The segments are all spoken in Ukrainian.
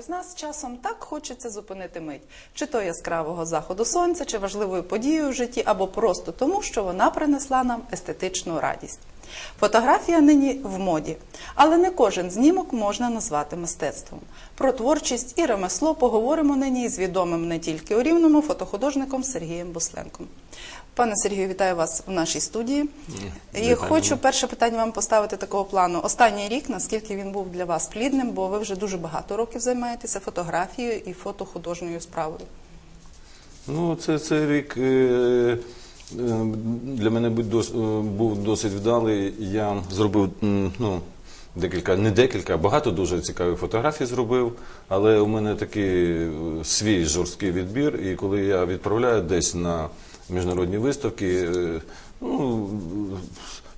із нас часом так хочеться зупинити мить, чи то яскравого заходу сонця, чи важливою подією в житті, або просто тому, що вона принесла нам естетичну радість. Фотографія нині в моді, але не кожен знімок можна назвати мистецтвом. Про творчість і ремесло поговоримо нині з відомим не тільки у рівному фотохудожником Сергієм Бусленком. Пане Сергію, вітаю вас в нашій студії. І вітаю. хочу перше питання вам поставити такого плану. Останній рік, наскільки він був для вас плідним, бо ви вже дуже багато років займаєтеся фотографією і фотохудожньою справою. Ну, це, це рік е, е, для мене будь дос- е, був досить вдалий. Я зробив м, ну, декілька, не декілька, а багато дуже цікавих фотографій зробив. Але у мене такий е, свій жорсткий відбір. І коли я відправляю десь на міжнародні виставки, е, ну,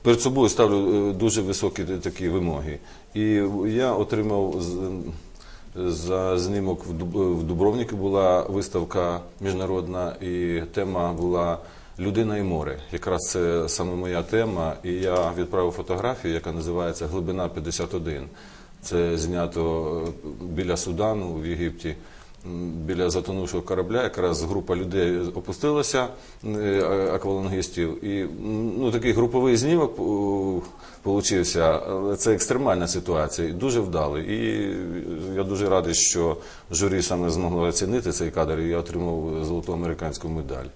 перед собою ставлю е, дуже високі такі вимоги. І я отримав за знімок в Дуб- в Дубровнику була виставка міжнародна, і тема була Людина і море. Якраз це саме моя тема. І я відправив фотографію, яка називається Глибина 51. Це знято е, біля Судану в Єгипті. Біля затонувшого корабля якраз група людей опустилася е, аквалангістів, і ну такий груповий знімок о, получився. Це екстремальна ситуація, і дуже вдалий. І я дуже радий, що журі саме змогло оцінити цей кадр, і я отримав золоту американську медаль.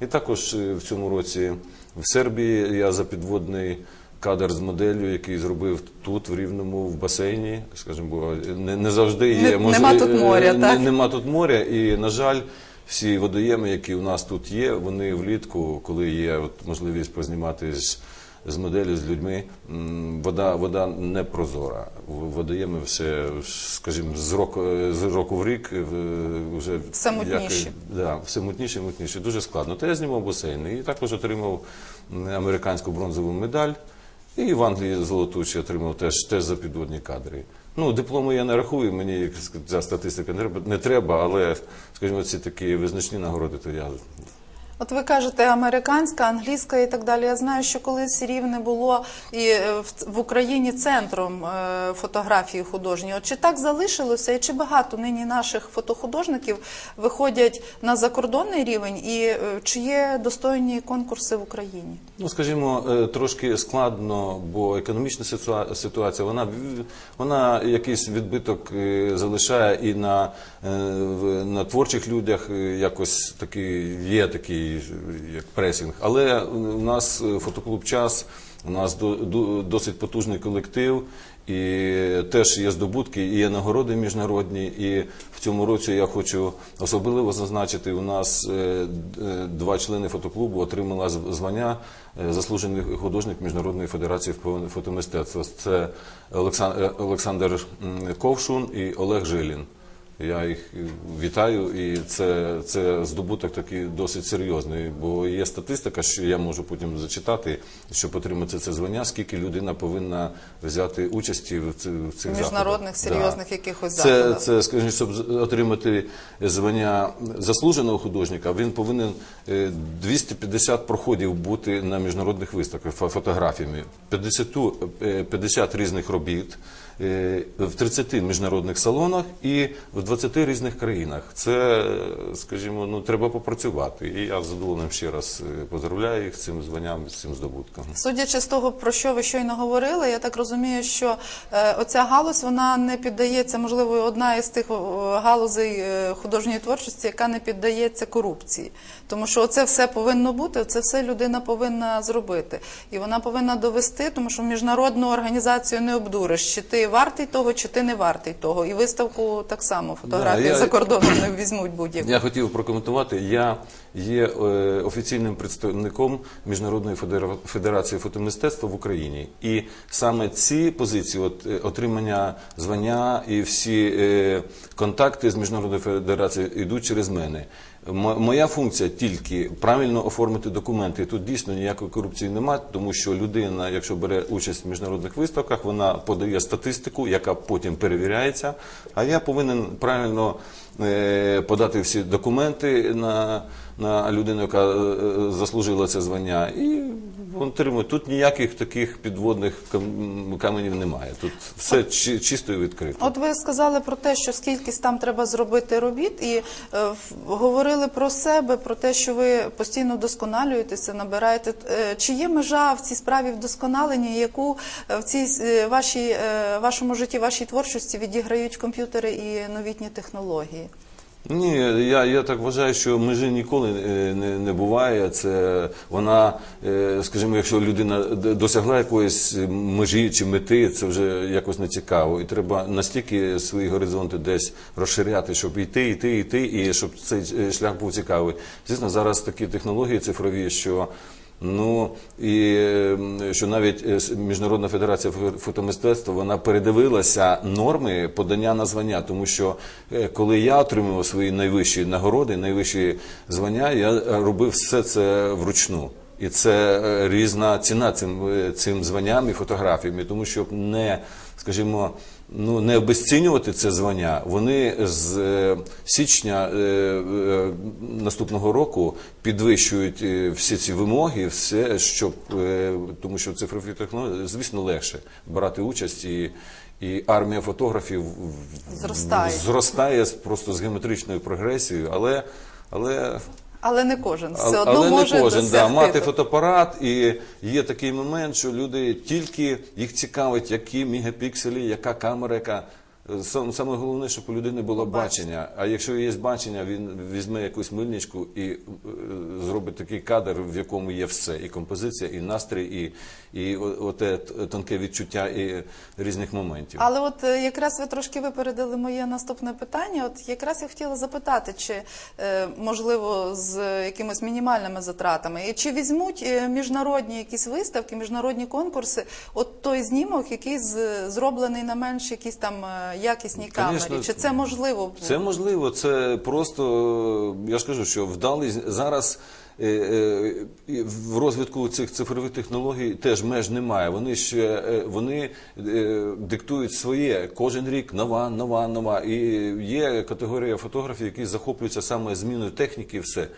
І також е, в цьому році в Сербії я за підводний кадр з моделлю, який зробив тут, в Рівному, в басейні. Скажімо, бо не, не завжди є Не- нема тут моря, е, так? Нема тут моря, і на жаль, всі водоєми, які у нас тут є, вони влітку, коли є от можливість познімати з, з моделі, з людьми, вода, вода не прозора. Водоєми все, скажімо, з року, з року в рік е, вже Все мутніше. якось- Да, все мутніше мутніше. Дуже складно. То я знімав басейн і також отримав американську бронзову медаль. І в Англії золоту ще отримав теж, теж за підводні кадри. Ну, диплому я не рахую, мені як ця статистика не треба, не треба, але, скажімо, ці такі визначні нагороди, то я От ви кажете американська, англійська і так далі. Я знаю, що колись рівне було і е, в, Україні центром е, фотографії художньої. Чи так залишилося, і чи багато нині наших фотохудожників виходять на закордонний рівень, і е, чи є достойні конкурси в Україні? Ну, скажімо, е, трошки складно, бо економічна ситуація, вона, вона якийсь відбиток е, залишає і на, е, на творчих людях якось такий, є такий, як пресінг. Але у нас фотоклуб час, у нас до- до- досить потужний колектив. І теж є здобутки, і є нагороди міжнародні. І в цьому році я хочу особливо зазначити, у нас е, е, два члени фотоклубу отримали звання е, заслужений художник Міжнародної федерації фо- фотомистецтва. Це Олексан- Олександр Ковшун і Олег Жилін. Я їх е, вітаю, і це, це здобуток такий досить серйозний, бо є статистика, що я можу потім зачитати, щоб отримати це звання, скільки людина повинна взяти участі в цих, цих Міжнародних заходах. серйозних якихось це, заходах. це, скажімо, щоб отримати звання заслуженого художника, він повинен е, 250 проходів бути на міжнародних виставках фо- фотографіями, 50, е, 50 різних робіт. Е, В 30 міжнародних салонах і в 20 різних країнах. Це, е, скажімо, ну треба попрацювати. І я з задоволенням ще раз е, поздравляю їх з цим званням, з цим здобутком. Судячи з того, про що ви щойно говорили, я так розумію, що оця галузь вона не піддається, можливо, одна із тих галузей художньої творчості, яка не піддається корупції. Тому що це все повинно бути, це все людина повинна зробити. І вона повинна довести, тому що міжнародну організацію не обдуриш, чи ти вартий того, чи ти не вартий того. І виставку так само фотографії я- за кордоном не візьмуть будь-яку. Я хотів прокоментувати. Я є е, офіційним представником Міжнародної федера- федерації фотомистецтва в Україні, і саме ці позиції, от е, отримання звання і всі е, контакти з міжнародною федерацією йдуть через мене. Моя функція тільки правильно оформити документи. Тут дійсно ніякої корупції немає, тому що людина, якщо бере участь в міжнародних виставках, вона подає статистику, яка потім перевіряється. А я повинен правильно е, подати всі документи на людину, яка е, заслужила це звання, і отримує. Тут ніяких таких підводних кам- каменів немає. Тут все чи- чисто і відкрито. От ви сказали про те, що скільки там треба зробити робіт, і е, говорили про себе, про те, що ви постійно вдосконалюєтеся, набираєте. Е, Чи є межа в цій справі вдосконалення, яку е, в цій е, вашій е, вашому житті, вашій творчості відіграють комп'ютери і новітні технології? Ні, я, я так вважаю, що межі ніколи е, не, не буває. Це вона, е, скажімо, якщо людина досягла якоїсь межі чи мети, це вже якось не цікаво. І треба настільки свої горизонти десь розширяти, щоб йти, йти, йти, і щоб цей е, шлях був цікавий. Звісно, зараз такі технології цифрові, що. Ну і е, що навіть е, Міжнародна федерація фо- фотомистецтва вона передивилася норми подання на звання, тому що е, коли я отримував свої найвищі нагороди, найвищі звання, я е, робив все це вручну. І це різна ціна цим, цим званням і фотографіями, тому щоб не, скажімо, ну не обесцінювати це звання. Вони з е, січня е, е, наступного року підвищують всі ці вимоги, все, щоб тому що цифрові технології, звісно, легше брати участь і. І армія фотографів Зростає. зростає просто з геометричною прогресією, але, але Але не кожен все одно але може не кожен да, мати фотоапарат, і є такий момент, що люди тільки їх цікавить, які мегапікселі, яка камера, яка. Сам- Саме головне, щоб у людини було бачення. А якщо є бачення, він візьме якусь мильничку і е, зробить такий кадр, в якому є все: і композиція, і настрій, і, і оте тонке відчуття і різних моментів. Але от е, якраз ви трошки випередили моє наступне питання. От якраз я хотіла запитати, чи е, можливо з якимись мінімальними затратами, і чи візьмуть міжнародні якісь виставки, міжнародні конкурси, от той знімок, який зроблений на менш якійсь там якісній камері, Конечно, чи це можливо? Це можливо, це просто я ж кажу, що вдалий зараз. е, е, В розвитку цих цифрових технологій теж меж немає. Вони ще е, вони е, диктують своє кожен рік нова, нова, нова. І є категорія фотографів, які захоплюються саме зміною техніки. і Все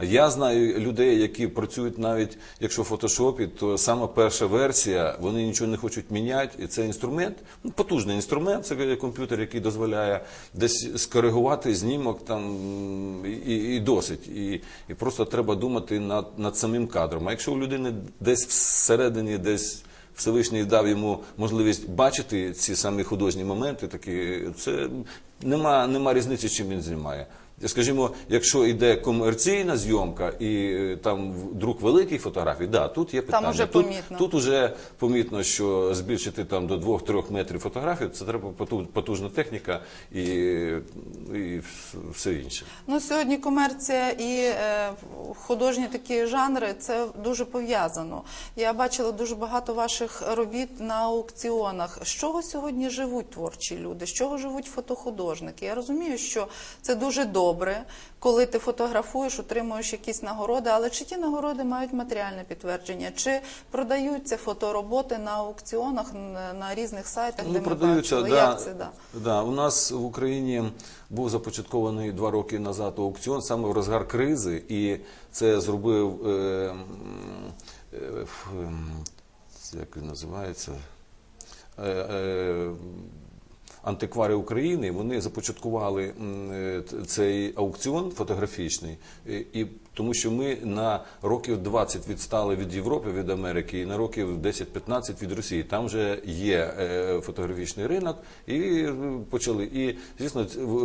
я знаю людей, які працюють навіть якщо в фотошопі, то саме перша версія, вони нічого не хочуть міняти, і це інструмент, ну, потужний інструмент, це комп'ютер, який дозволяє десь скоригувати знімок там і, і досить. І, і просто треба думати над, над самим кадром. А якщо у людини десь всередині, десь Всевишній дав йому можливість бачити ці самі художні моменти, такі це нема, нема різниці, чим він знімає. Скажімо, якщо йде комерційна зйомка і е, там друк великих фотографій, да, тут є питання. уже тут, помітно. тут уже помітно, що збільшити там до 2-3 метрів фотографій, це треба потужна техніка і, і все інше. Ну сьогодні комерція і е, художні такі жанри це дуже пов'язано. Я бачила дуже багато ваших робіт на аукціонах. З чого сьогодні живуть творчі люди? З чого живуть фотохудожники? Я розумію, що це дуже добре, коли ти фотографуєш, отримуєш якісь нагороди, але чи ті нагороди мають матеріальне підтвердження? Чи продаються фотороботи на аукціонах на, різних сайтах, де ми бачили? да, Як це да? да. У нас в Україні був започаткований два роки назад аукціон саме в розгар кризи, і це зробив е, е, ем, як він називається. Е, е, Антиквари України вони започаткували е, цей аукціон фотографічний, і тому що ми на років 20 відстали від Європи, від Америки, і на років 10-15 від Росії. Там вже є е, фотографічний ринок, і е, почали. І звісно,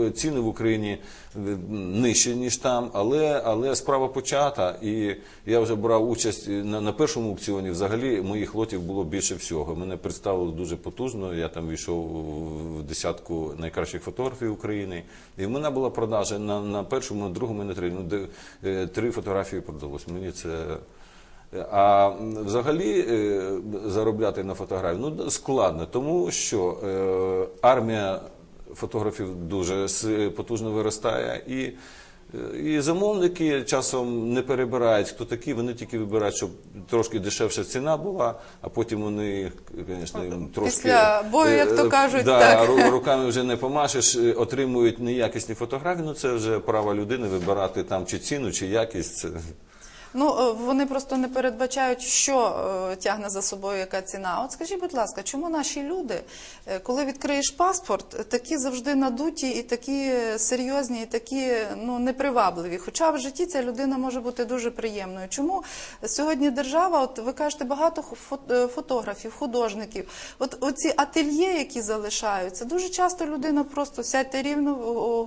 ціни в Україні е, нижчі ніж там, але, але справа почата. І я вже брав участь на, на першому аукціоні. Взагалі моїх лотів було більше всього. Мене представили дуже потужно. Я там війшов в десятку найкращих фотографів України. І в мене була продажа на, на першому, на другому, на третьому. Три фотографії продалось. Мені це. А взагалі е, заробляти на фотографії ну складно, тому що е, армія фотографів дуже потужно виростає, і І замовники часом не перебирають, хто такі, вони тільки вибирають, щоб трошки дешевша ціна була, а потім вони, звісно, трошки. Після бою, як то е, кажуть, да, так. ру- руками вже не помашеш, е, отримують неякісні фотографії. Ну це вже право людини вибирати там чи ціну, чи якість. Ну е, вони просто не передбачають, що е, тягне за собою яка ціна. От скажіть, будь ласка, чому наші люди, е, коли відкриєш паспорт, такі завжди надуті і такі серйозні, і такі ну непривабливі? Хоча в житті ця людина може бути дуже приємною. Чому сьогодні держава, от ви кажете, багато фотографів, художників, от оці ательє, які залишаються, дуже часто людина просто сядьте рівно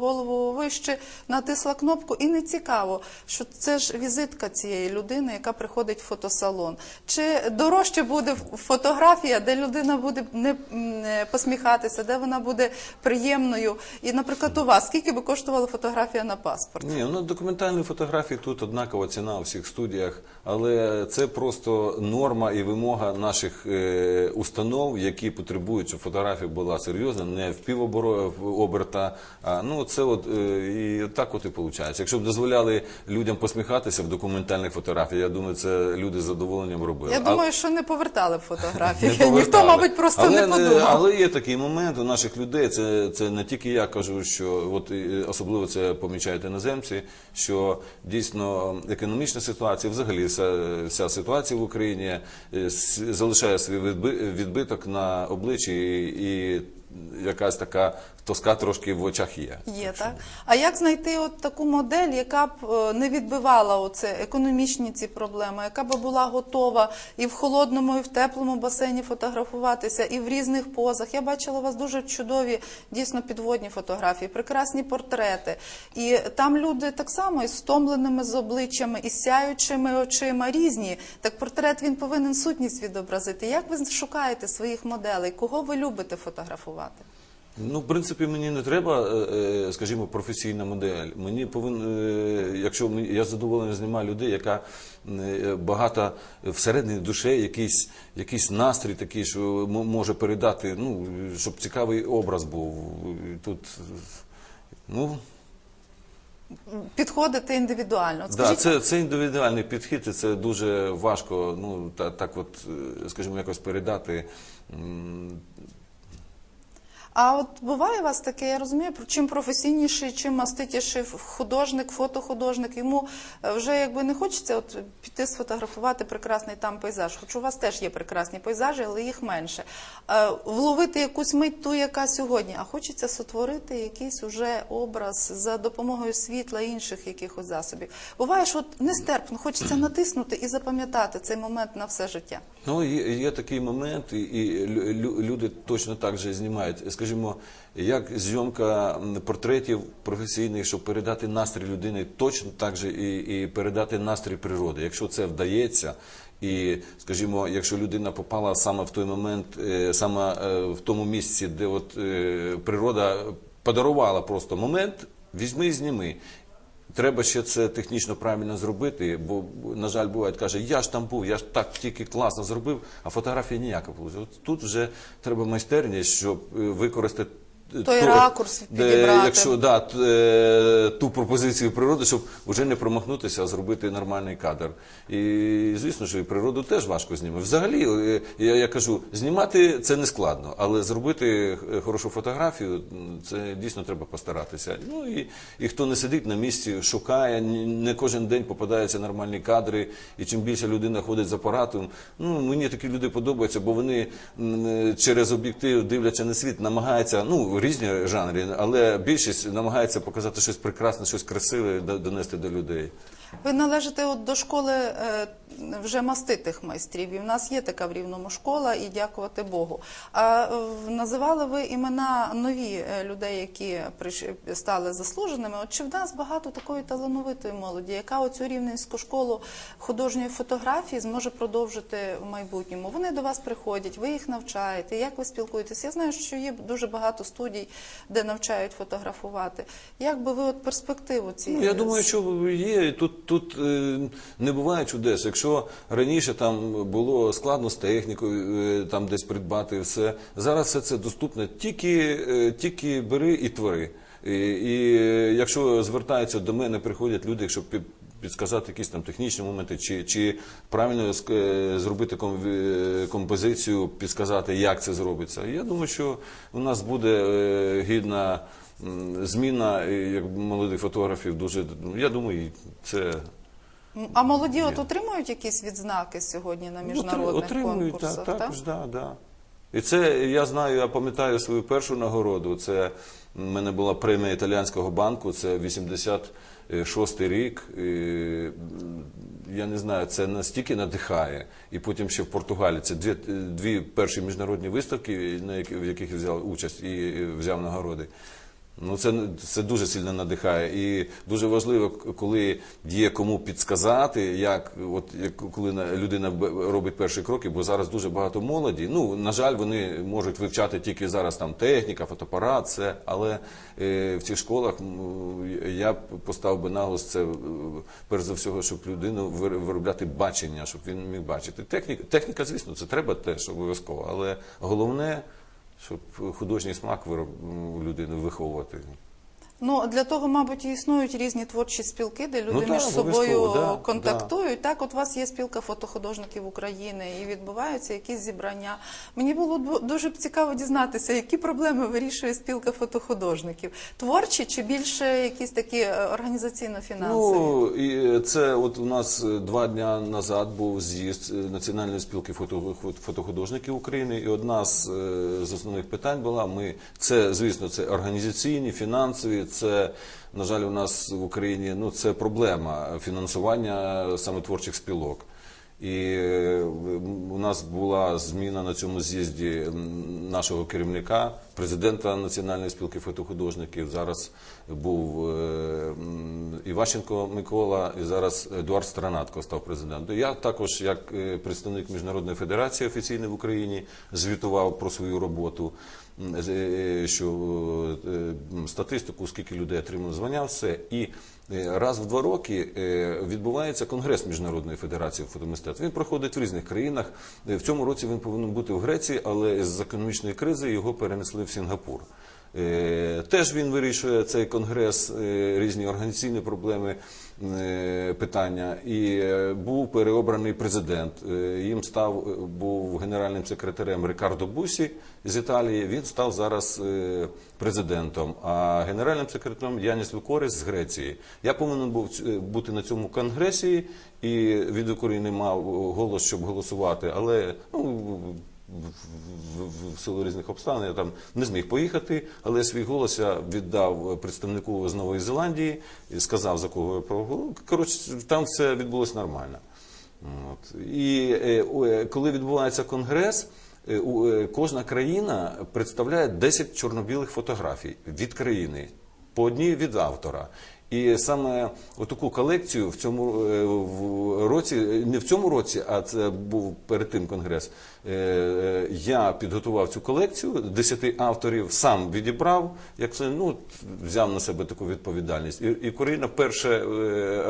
голову вище, натисла кнопку, і не цікаво, що це ж візитка цієї людини, яка приходить в фотосалон. Чи дорожче буде фотографія, де людина буде не посміхатися, де вона буде приємною? І, наприклад, у вас скільки би коштувала фотографія на паспорт? Ні, ну документальні фотографії тут однакова ціна у всіх студіях, але це просто норма і вимога наших е, установ, які потребують, щоб фотографія була серйозна, не в півоберта. Ну це от е, і так от і виходить. Якщо б дозволяли людям посміхатися в документальних фотографіях, я думаю, це люди з задоволенням робили. Я А- думаю, що не повертали б фотографії. не Ніхто, мабуть, просто але, не подумав. Але є такий момент у наших людей. Це, це не тільки я кажу, що от особливо це помічають іноземці, що дійсно економічна ситуація, взагалі вся, вся ситуація в Україні е, залишає свій відби- відбиток на обличчі і якась така тоска трошки в очах є. Є так. А як знайти от таку модель, яка б е, не відбивала оце економічні ці проблеми, яка б була готова і в холодному, і в теплому басейні фотографуватися, і в різних позах. Я бачила у вас дуже чудові, дійсно підводні фотографії, прекрасні портрети. І там люди так само із стомленими з обличчями, із сяючими очима різні. Так портрет він повинен сутність відобразити. Як ви шукаєте своїх моделей? Кого ви любите фотографувати? Ну, в принципі, мені не треба, е, е, скажімо, професійна модель. Мені повин, е, якщо я задоволений знімаю людей, яка е, багато всередині душі якийсь, якийсь настрій такий, що може передати, ну, щоб цікавий образ був. Тут, ну, Підходити індивідуально. От да, це, це індивідуальний підхід, і це дуже важко, ну, та, так от, скажімо, якось передати. А от буває у вас таке, я розумію, чим професійніший, чим маститіший художник, фотохудожник, йому е, вже якби не хочеться от піти сфотографувати прекрасний там пейзаж. Хоч у вас теж є прекрасні пейзажі, але їх менше. Е, Вловити якусь мить ту, яка сьогодні, а хочеться сотворити якийсь уже образ за допомогою світла інших якихось засобів. Буває, що от нестерпно, хочеться натиснути і запам'ятати цей момент на все життя. Ну, є, є такий момент, і, і лю- лю- люди точно так же знімають. Скажімо, як зйомка портретів професійних, щоб передати настрій людини, точно так же і, і передати настрій природи. Якщо це вдається, і, скажімо, якщо людина попала саме в той момент, е, саме е, в тому місці, де от е, природа подарувала просто момент, візьми і зніми. Треба ще це технічно правильно зробити, бо, на жаль, буває, каже, я ж там був, я ж так тільки класно зробив, а фотографія ніяка тут вже треба майстерність, щоб е, використати Той то- ракурс підібрати. Якщо да, е, ту пропозицію природи, щоб вже не промахнутися, а зробити нормальний кадр. І звісно, що і природу теж важко знімати. Взагалі, е, я, я кажу, знімати це не складно, але зробити е, хорошу фотографію це дійсно треба постаратися. Ну і, і хто не сидить на місці, шукає, не кожен день попадаються нормальні кадри. І чим більше людина ходить з апаратом, ну мені такі люди подобаються, бо вони е, через об'єктив дивляться на світ, намагаються, ну різні жанри, але більшість намагається показати щось прекрасне, щось красиве, донести до людей. Ви належите от до школи е, вже маститих майстрів. І в нас є така в рівному школа, і дякувати Богу. А е, називали ви імена нові е, людей, які стали заслуженими. От чи в нас багато такої талановитої молоді, яка оцю рівненську школу художньої фотографії зможе продовжити в майбутньому? Вони до вас приходять, ви їх навчаєте. Як ви спілкуєтесь? Я знаю, що є дуже багато студій, де навчають фотографувати. Як би ви от перспективу ці Ну, я думаю, що є. Тут, тут е, не буває чудес. Якщо раніше там було складно з технікою, е, там десь придбати все, зараз все це доступно. Тільки, е, тільки бери і твори. І, і якщо звертаються до мене, приходять люди, щоб підсказати якісь там технічні моменти, чи, чи правильно зробити композицію, підсказати, як це зробиться. Я думаю, що у нас буде гідна зміна як молодих фотографів. Дуже ну, я думаю, це А молоді от отримують якісь відзнаки сьогодні на міжнародних Ну, отримують, конкурсах? так, так? також, да, да. І це я знаю, я пам'ятаю свою першу нагороду. Це в мене була премія італіянського банку, це 86-й рік. І, я не знаю, це настільки надихає. І потім ще в Португалії. Це дві, дві перші міжнародні виставки, на які, в яких я взяв участь і взяв нагороди. Ну, це, це дуже сильно надихає. І дуже важливо, коли є кому підсказати, як, от, як коли на- людина робить перші кроки, бо зараз дуже багато молоді. Ну, на жаль, вони можуть вивчати тільки зараз там техніка, фотоапарат, це, але е, в цих школах я б поставив би наголос це, е, перш за всього, щоб людину вир- виробляти бачення, щоб він міг бачити. Техніка, техніка, звісно, це треба теж обов'язково, але головне щоб художній смак вироб... людини виховувати. Ну для того, мабуть, і існують різні творчі спілки, де люди Ну, так, між собою да, контактують. Так, от у вас є спілка фотохудожників України, і відбуваються якісь зібрання. Мені було дуже б цікаво дізнатися, які проблеми вирішує спілка фотохудожників. Творчі чи більше якісь такі е, організаційно-фінансові? Ну і це от у нас е, два дня назад був з'їзд е, Національної спілки фото- фотохудожників України, і одна з, е, з основних питань була: ми це, звісно, це організаційні, фінансові. Це на жаль, у нас в Україні ну це проблема фінансування саме творчих спілок. І е, у нас була зміна на цьому з'їзді нашого керівника, президента Національної спілки фотохудожників. Зараз був е, м, Іващенко Микола, і зараз Едуард Странатко став президентом. Я також, як е, представник Міжнародної федерації офіційної в Україні, звітував про свою роботу. е, Що статистику, скільки людей отримали звання, все і раз в два роки відбувається конгрес міжнародної федерації фотомистецтва. Він проходить в різних країнах. В цьому році він повинен бути в Греції, але з економічної кризи його перенесли Сінгапур. Е, Теж він вирішує цей конгрес е, різні організаційні проблеми, е, питання. І був переобраний президент. Їм став був генеральним секретарем Рикардо Бусі з Італії. Він став зараз президентом. А генеральним секретарем Яніс Лукорис з Греції. Я повинен був бути на цьому конгресі і від України мав голос, щоб голосувати, але ну. В, в, в силу різних обставин я там не зміг поїхати, але свій голос я віддав представнику з Нової Зеландії і сказав, за кого я проголосував. Коротше, там все відбулося нормально. От. І е, е, коли відбувається конгрес, е, е, кожна країна представляє 10 чорно-білих фотографій від країни, по одній від автора. І саме отаку колекцію в цьому е, в році, не в цьому році, а це був перед тим конгрес. е, е, Я підготував цю колекцію 10 авторів, сам відібрав, як це ну взяв на себе таку відповідальність. І, і Україна перший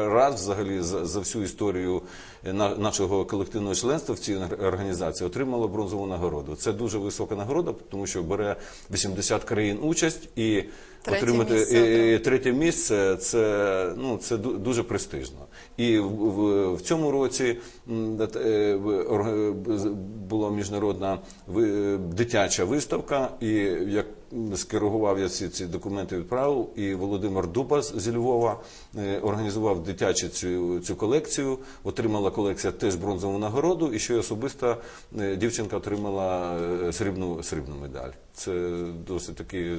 раз взагалі за, за всю історію на- нашого колективного членства в цій організації отримала бронзову нагороду. Це дуже висока нагорода, тому що бере 80 країн участь і Третє отримати місце е, е, третє місце це ну це ду- дуже престижно. І в, в, в цьому році е, орг- була міжнародна е, дитяча виставка, і як м, скерував я ці, ці документи відправив, і Володимир Дуба зі Львова е, організував дитячу цю, цю колекцію. Отримала колекція теж бронзову нагороду, і ще й особисто е, дівчинка отримала е, срібну срібну медаль. Це досить такі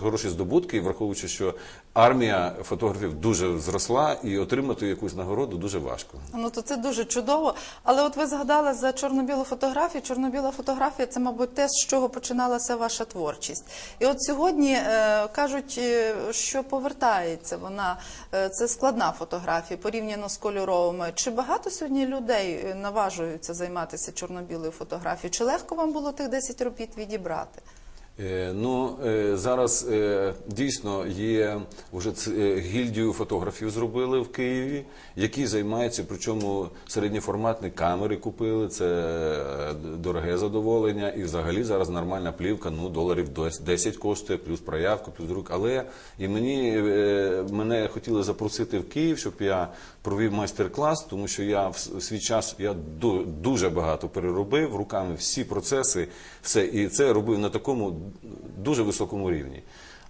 хороші здобутки, враховуючи, що армія фотографів дуже зросла, і отримати якусь нагороду дуже важко. Ну то це дуже чудово. Але от ви згадали за чорно-білу фотографію. Чорно-біла фотографія це, мабуть, те, з чого починалася ваша творчість. І от сьогодні е, кажуть, е, що повертається вона. Е, це складна фотографія порівняно з кольоровими. Чи багато сьогодні людей е, наважуються займатися чорно-білою фотографією? Чи легко вам було тих 10 робіт відібрати? Е, Ну е, зараз е, дійсно є вже гільдію фотографів зробили в Києві, які займаються, причому середньоформатні камери купили. Це дороге задоволення, і взагалі зараз нормальна плівка, ну доларів дос- 10 коштує, плюс проявка, плюс друк. Але і мені мене хотіли запросити в Київ, щоб я провів майстер-клас, тому що я в свій час я ду- дуже багато переробив руками всі процеси, все і це робив на такому дуже високому рівні.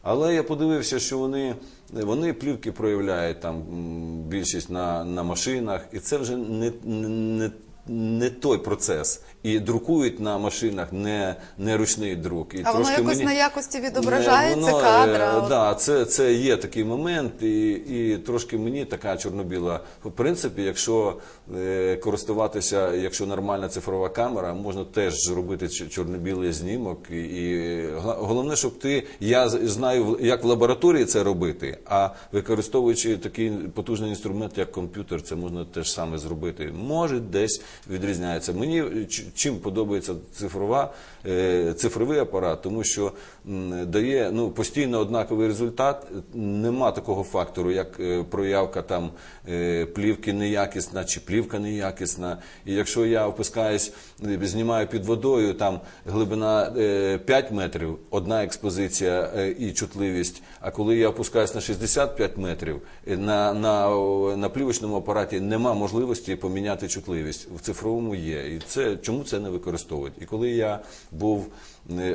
Але я подивився, що вони, вони плівки проявляють там більшість на, на машинах, і це вже не, не, не той процес. І друкують на машинах не, не ручний друк. І А воно якось мені- на якості відображається Воно, е, кадра. Да, це, це є такий момент, і, і трошки мені така чорнобіла. В принципі, якщо е, користуватися, якщо нормальна цифрова камера, можна теж зробити чорно-білий знімок. І, і головне, щоб ти я знаю, як в лабораторії це робити, а використовуючи такий потужний інструмент, як комп'ютер, це можна теж саме зробити. Може, десь відрізняється. Мені ч- чим подобається цифрова, е, цифровий апарат, тому що дає ну, постійно однаковий результат. Нема такого фактору, як е, проявка там е, плівки неякісна чи плівка неякісна. І якщо я опускаюсь, знімаю під водою, там глибина е, 5 метрів, одна експозиція і чутливість. А коли я опускаюсь на 65 метрів, на, на, на плівочному апараті нема можливості поміняти чутливість. В цифровому є. І це чому це не використовують? І коли я був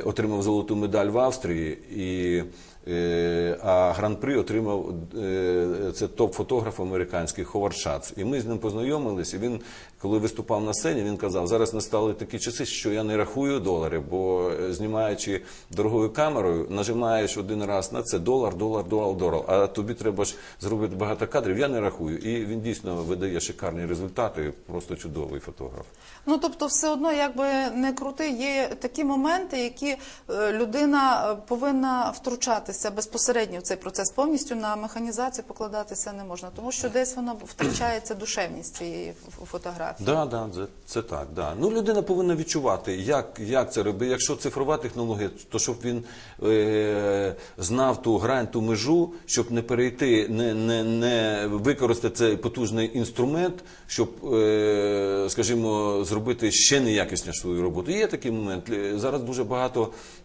отримав золоту медаль в Австрії і. е, А гран-при отримав е, це топ-фотограф американський Ховард Шац. І ми з ним познайомились. І він, коли виступав на сцені, він казав: зараз настали такі часи, що я не рахую долари, бо е, знімаючи дорогою камерою, нажимаєш один раз на це долар, долар, долар, долар. А тобі треба ж зробити багато кадрів. Я не рахую. І він дійсно видає шикарні результати. Просто чудовий фотограф. Ну тобто, все одно, якби не крути, є такі моменти, які е, людина е, повинна втручатися безпосередньо в цей процес. Повністю на механізацію покладатися не можна, тому що десь вона втрачається душевність цієї фотографії. Да, да, це, це так. Да. Ну, людина повинна відчувати, як, як це робити. Якщо цифрова технологія, то щоб він е, знав ту грань, ту межу, щоб не перейти, не, не, не використати цей потужний інструмент, щоб, е, скажімо, зробити ще неякісніше свою роботу. Є такий момент. Е, Зараз дуже багато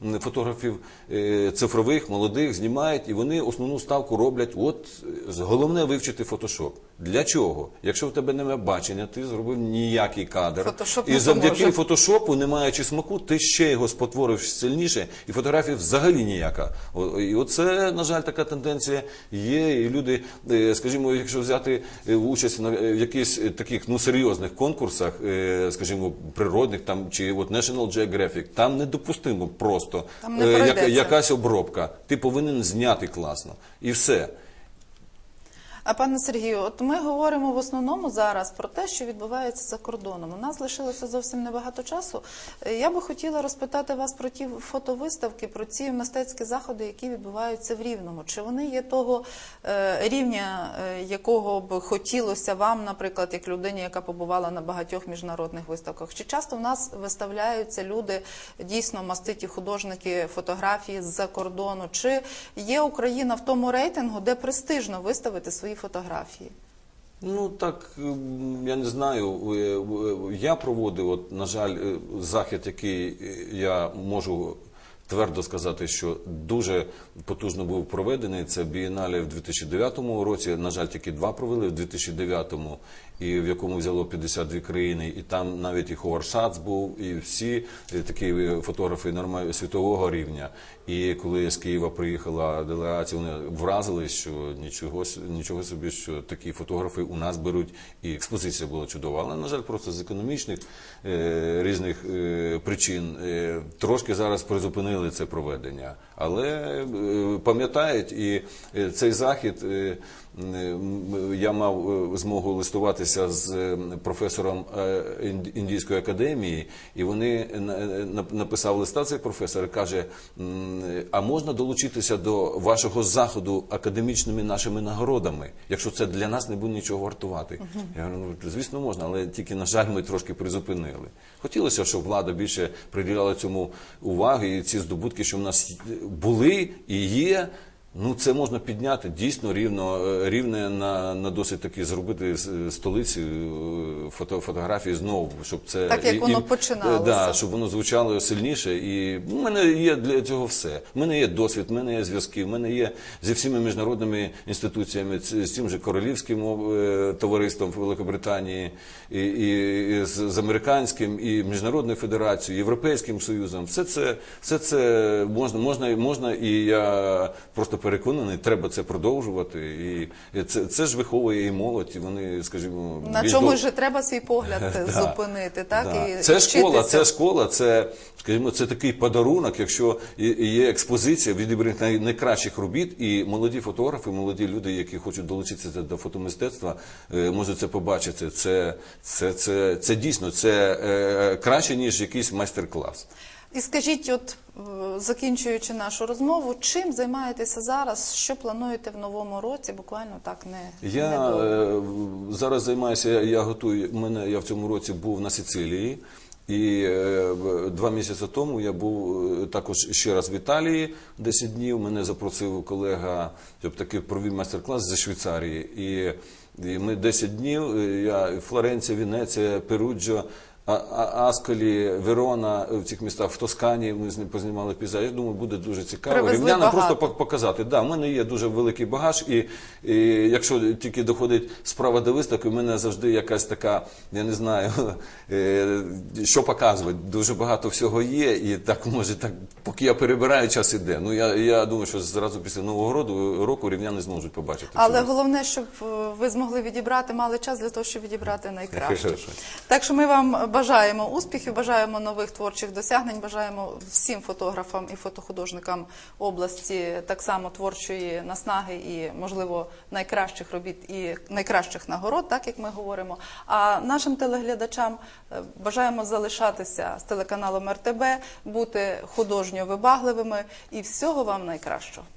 м, фотографів е, цифрових, молодих знімають, і вони основну ставку роблять. От головне вивчити фотошоп. Для чого? Якщо в тебе немає бачення, ти зробив ніякий кадр. Фотошоп і не завдяки поможе. фотошопу, не маючи смаку, ти ще його спотворив сильніше, і фотографія взагалі ніяка. О- І оце, на жаль, така тенденція є. І люди, е, скажімо, якщо взяти е, участь на е, в якихось е, таких ну серйозних конкурсах, е, скажімо, природних там чи от National Geographic, там недопустимо просто Там не е, пройдеться. якась обробка. Ти повинен зняти класно. І все. А пане Сергію, от ми говоримо в основному зараз про те, що відбувається за кордоном. У нас лишилося зовсім небагато часу. Е, Я би хотіла розпитати вас про ті фотовиставки, про ці мистецькі заходи, які відбуваються в Рівному. Чи вони є того е, рівня, е, якого б хотілося вам, наприклад, як людині, яка побувала на багатьох міжнародних виставках? Чи часто в нас виставляються люди дійсно маститі художники фотографії з-за кордону? Чи є Україна в тому рейтингу, де престижно виставити свої фотографії? Ну так ем, я не знаю. Е, е, Я проводив, от, на жаль, е, захід, який я можу твердо сказати, що дуже потужно був проведений. Це бієнале в 2009 році. На жаль, тільки два провели в 2009 і в якому взяло 52 країни, і там навіть і Ховард Шац був, і всі е, такі е, фотографи нормального світового рівня. І коли з Києва приїхала делегація, вони вразились, що нічого нічого собі, що такі фотографи у нас беруть, і експозиція була чудова. Але на жаль, просто з економічних е, різних е, причин е, трошки зараз призупинили це проведення. Але е, пам'ятають, і е, цей захід е, я мав е, змогу листуватися з е, професором е, індійської академії, і вони на- на- написав листа цей професор і каже: а можна долучитися до вашого заходу академічними нашими нагородами, якщо це для нас не буде нічого вартувати. Я говорю, ну звісно, можна, але тільки на жаль, ми трошки призупинили. Хотілося, щоб влада більше приділяла цьому уваги, і ці здобутки, що в нас були і є. Ну, це можна підняти дійсно рівно, е, рівне на, на досить таки зробити з- столиці е, фото, фотографії знову, щоб це Так, як воно починалося. Да, щоб воно звучало сильніше. І в мене є для цього все. В мене є досвід, в мене є зв'язки, в мене є зі всіма міжнародними інституціями, з тим же королівським е, товариством Великобританії, і, і, і з, з американським, і міжнародною федерацією, європейським союзом. Все це, все це можна, можна, можна, і я просто переконаний, треба це продовжувати. І, і це, це ж виховує і молодь, і вони, скажімо, На чомусь дов- же треба свій погляд зупинити, так? Да. І це школа, це школа, це, скажімо, це такий подарунок, якщо і- і є експозиція відібраних най- найкращих робіт, і молоді фотографи, молоді люди, які хочуть долучитися до фотомистецтва, е, можуть це побачити. Це, це, це, це дійсно це е, краще, ніж якийсь майстер-клас. І скажіть, от е, закінчуючи нашу розмову, чим займаєтеся зараз? Що плануєте в новому році? Буквально так не Я недовго. е, зараз займаюся, я, готую. Мене я в цьому році був на Сицилії. І е, два місяці тому я був також ще раз в Італії 10 днів. Мене запросив колега, щоб таки провів майстер-клас зі Швейцарії. І, і ми 10 днів. Я Флоренція, Венеція, Перуджо. Асколі, Верона в цих містах в Тоскані ми з ним познімали пейзаж. Я думаю, буде дуже цікаво. Рівнянам просто показати. Да, в мене є дуже великий багаж, і, і якщо тільки доходить справа до виставки, в мене завжди якась така, я не знаю, е, що показувати. Дуже багато всього є, і так може, так поки я перебираю, час іде. Ну я, я думаю, що зразу після нового року, року рівняни зможуть побачити. Але цю головне, щоб е, ви змогли відібрати, мали час для того, щоб відібрати найкраще. Так що ми вам бажаємо успіхів, бажаємо нових творчих досягнень, бажаємо всім фотографам і фотохудожникам області так само творчої наснаги і, можливо, найкращих робіт і найкращих нагород, так як ми говоримо. А нашим телеглядачам е, бажаємо залишатися з телеканалом РТБ, бути художньо вибагливими і всього вам найкращого.